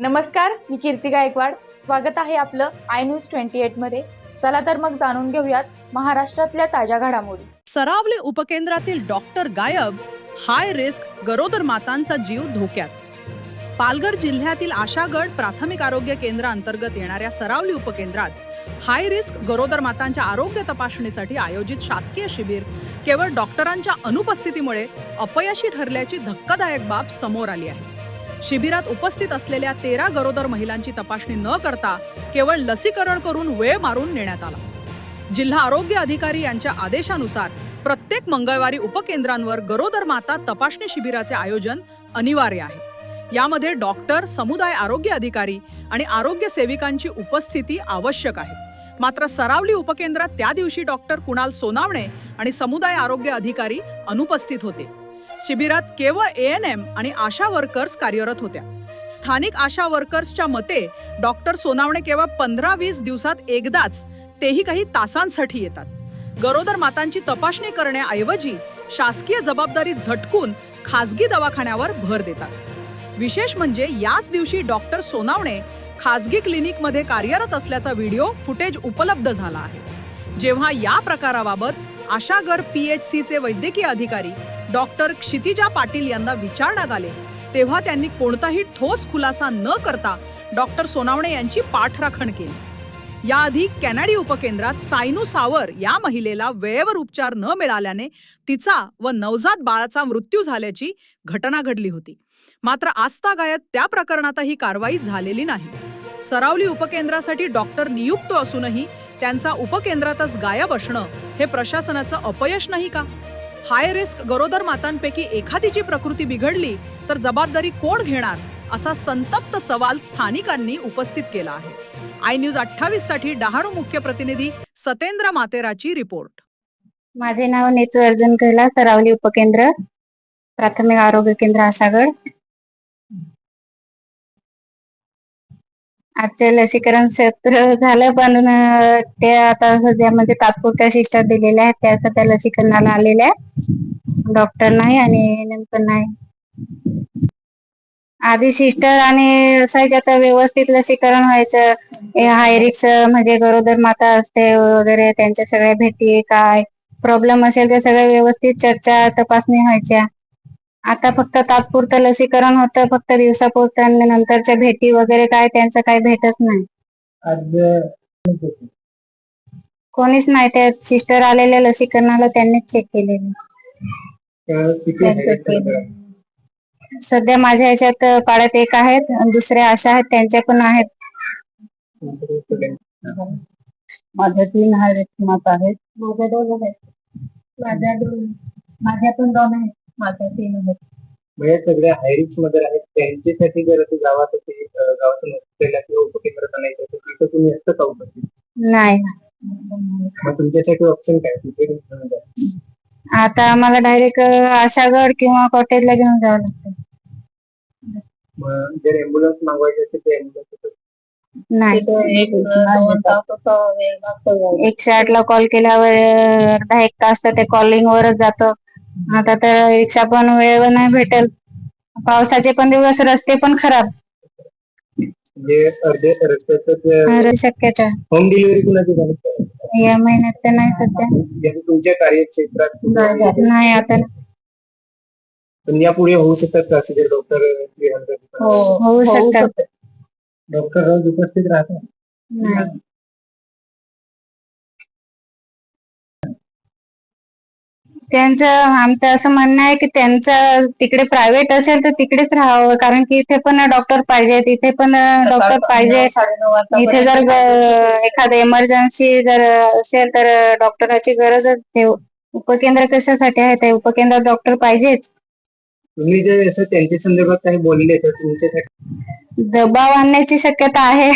नमस्कार मी कीर्ती गायकवाड. स्वागत आहे आपलं आय न्यूज ट्वेंटी एटमध्ये. चला तर मग जाणून घेऊयात महाराष्ट्रातल्या ताज्या घडामोडी. सरावले उपकेंद्रातील डॉक्टर गायब हाय रिस्क गरोदर मातांचा जीव धोक्यात. पालघर जिल्ह्यातील आशागड प्राथमिक आरोग्य केंद्र अंतर्गत येणाऱ्या सरावली उपकेंद्रात हाय रिस्क गरोदर मातांच्या आरोग्य तपासणीसाठी आयोजित शासकीय शिबिर केवळ डॉक्टरांच्या अनुपस्थितीमुळे अपयशी ठरल्याची धक्कादायक बाब समोर आली आहे. शिबिरात उपस्थित असलेल्या तेरा गरोदर महिलांची तपासणी न करता केवळ लसीकरण करून वेळ मारून नेण्यात आला. जिल्हा आरोग्य अधिकारी यांच्या आदेशानुसार प्रत्येक मंगळवारी उपकेंद्रांवर गरोदर माता तपासणी शिबिराचे आयोजन अनिवार्य आहे. यामध्ये डॉक्टर समुदाय आरोग्य अधिकारी आणि आरोग्य सेविकांची उपस्थिती आवश्यक आहे. मात्र सरावली उपकेंद्रात त्या दिवशी डॉक्टर कुणाल सोनावणे आणि समुदाय आरोग्य अधिकारी अनुपस्थित होते. शिबिरात केवळ ए एन एम आणि आशा वर्कर्स कार्यरत होत्या. स्थानिक आशा वर्कर्सच्या मते डॉक्टर सोनावणे केवळ पंधरा वीस दिवसात एकदाच तेही काही तासांसाठी येतात. गरोदर मातांची तपासणी करण्याऐवजी शासकीय जबाबदारी झटकून खासगी दवाखान्यावर भर देतात. विशेष म्हणजे याच दिवशी डॉक्टर सोनावणे खासगी क्लिनिकमध्ये कार्यरत असल्याचा व्हिडिओ फुटेज उपलब्ध झाला आहे. जेव्हा या प्रकाराबाबत आशागर पी एच सीचे वैद्यकीय अधिकारी डॉक्टर क्षितिजा पाटील यांना विचारण्यात आले. तेव्हा त्यांनी कोणताही ठोस खुलासा न करता डॉक्टर सोनावणे यांची पाठराखण केली. याआधी कॅनडी उपकेंद्रात सायनू सावर या महिलेला वेळेवर उपचार न मिळाल्याने तिचा व नवजात बाळाचा मृत्यू झाल्याची घटना घडली होती. मात्र आजतागायत त्या प्रकरणातही कारवाई झालेली नाही. सरावली उपकेंद्रासाठी डॉक्टर नियुक्त असूनही त्यांचा उपकेंद्रातच गायब असणं हे प्रशासनाचं अपयश नाही का? हाय रिस्क गरोदर मातांपैकी एखादीची प्रकृती बिघडली तर जबाबदारी कोण घेणार असा संतप्त सवाल स्थानिकांनी उपस्थित केला आहे. आय न्यूज अठ्ठावीससाठी डहाणू मुख्य प्रतिनिधी सतेंद्र मातेराची रिपोर्ट. माझे नाव नेतू अर्जुन कैला सरावली उपकेंद्र प्राथमिक आरोग्य केंद्र आशागड. आजचे लसीकरण सत्र झालं पण ते आता सध्या म्हणजे तात्पुरत्या शिष्टा दिलेल्या आहेत. त्या सध्या लसीकरणाला आलेल्या आहेत. डॉक्टर नाही आणि नंतर नाही. आधी सिस्टर आणि असायच्या तर व्यवस्थित लसीकरण व्हायचं. हायरिक्स म्हणजे गरोदर माता असते वगैरे त्यांच्या सगळ्या भेटी काय प्रॉब्लेम असेल तर सगळ्या व्यवस्थित चर्चा तपासणी व्हायच्या. आता फक्त तात्पुरतं लसीकरण होतं फक्त दिवसापुरतं आणि नंतरच्या भेटी वगैरे काय त्यांचं काही भेटत नाही. आज कोणीच नाही त्या सिस्टर आलेल्या लसीकरणाला त्यांनीच चेक केलेले. सध्या माझ्या ह्याच्यात पाड्यात एक आहेत आणि दुसऱ्या आशा आहेत त्यांच्या पण आहेत? माझ्या तीन आहेत आहेत. माझ्या दोन आहेत. माझ्या दोन माझ्या पण दोन आहेत. म्हणजे सगळ्या हायरिक्समध्ये आहेत त्यांच्यासाठी जर ते गावात असे अ, गावातून हॉस्पिटलला किंवा उपकेंद्रात आणायचं असेल तिथं तुम्ही असतं का उपस्थित नाही. मग तुमच्यासाठी ऑप्शन काय कुठे जायचं? आता आम्हाला डायरेक्ट आशागड किंवा कॉटेजला घेऊन जावं लागतं. जर एम्ब्युलन्स मागवायची असेल तर एम्ब्युलन्स नाही. एकशे आठ ला कॉल केल्यावर अर्धा एक तास तर ते कॉलिंग वरच जातं. आता तर रिक्षा पण वेळेवर नाही भेटेल. पावसाचे पण दिवस रस्ते पण खराब. म्हणजे अर्धे रस्त्याचं शक्यता. होम डिलिव्हरी कुणाची झाली? या महिन्यात तर नाही सध्या. तुमच्या कार्यक्षेत्रात नाही आता पण यापुढे होऊ शकतात का असे डॉक्टर होऊ शकतात. डॉक्टर रोज उपस्थित राहतात? नाही. त्यांचं आमचं असं म्हणणं आहे की त्यांचं तिकडे प्रायव्हेट असेल तर तिकडेच राहावं. कारण की इथे पण डॉक्टर पाहिजेत इथे पण डॉक्टर पाहिजे. इथे जर एखादं एमर्जन्सी जर असेल तर डॉक्टराची गरजच आहे उपकेंद्र कशासाठी आहे? ते उपकेंद्रात डॉक्टर पाहिजेच. तुम्ही जे असं त्यांच्या संदर्भात काही बोलले तर तुमच्यासाठी दबाव आणण्याची शक्यता आहे.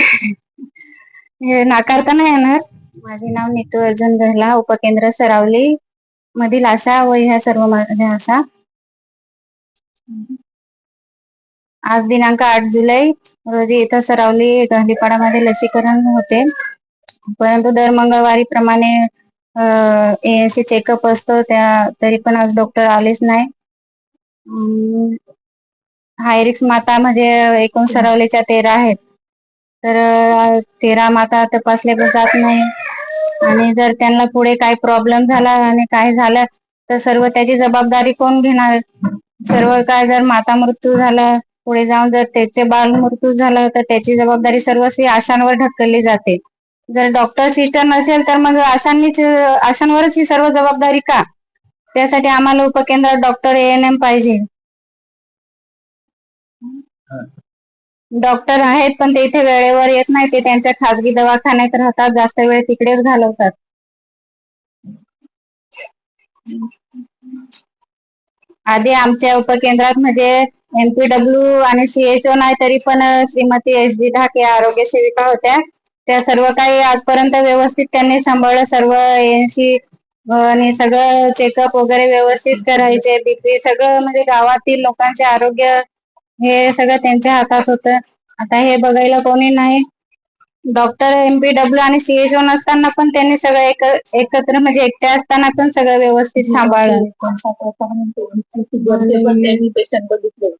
हे नाकारता नाही येणार. माझे नाव नीतू अर्जुन गहला उपकेंद्र सरावली. मधील आशा व ह्या सर्व माझ्या आशा. आज दिनांक आठ जुलै रोजी इथं सरावली गांधीपाडामध्ये लसीकरण होते. परंतु दर मंगळवारी प्रमाणे एएनसी चेकअप असतो त्या तरी पण आज डॉक्टर आलेच नाही. अं, हायरिक्स माता म्हणजे एकूण सरावलीच्या तेरा आहेत. तर तेरा माता तपासल्या जात नाही. आणि जर त्यांना पुढे काय प्रॉब्लेम झाला आणि काय झालं तर सर्व त्याची जबाबदारी कोण घेणार? सर्व काय जर माता मृत्यू झाला पुढे जाऊन जर त्याचे बाल मृत्यू झाला तर त्याची जबाबदारी सर्वस्वी आशांवर ढकलली जाते. जर डॉक्टर सिस्टर नसेल तर मग आशांनीच आशांवरच ही सर्व जबाबदारी का? त्यासाठी आम्हाला उपकेंद्रात डॉक्टर एन एम पाहिजे. डॉक्टर आहेत पण ते इथे वेळेवर येत नाही. ते त्यांच्या खाजगी दवाखान्यात राहतात जास्त वेळ तिकडेच घालवतात. आधी आमच्या उपकेंद्रात म्हणजे एमपीडब्ल्यू आणि सीएचओ नाही तरी पण श्रीमती एच डी ढाके आरोग्य सेविका होत्या. त्या सर्व काही आजपर्यंत व्यवस्थित त्यांनी सांभाळलं. सर्व एनसी आणि सगळं चेकअप वगैरे व्यवस्थित करायचे. बीपी सगळं म्हणजे गावातील लोकांचे आरोग्य हे सगळं त्यांच्या हातात होतं. आता हे बघायला कोणी नाही. डॉक्टर एमपीडब्ल्यू आणि सीएचओ नसताना पण त्यांनी सगळं एक एकत्र म्हणजे एकट्या असताना पण सगळं व्यवस्थित सांभाळलं. बघितले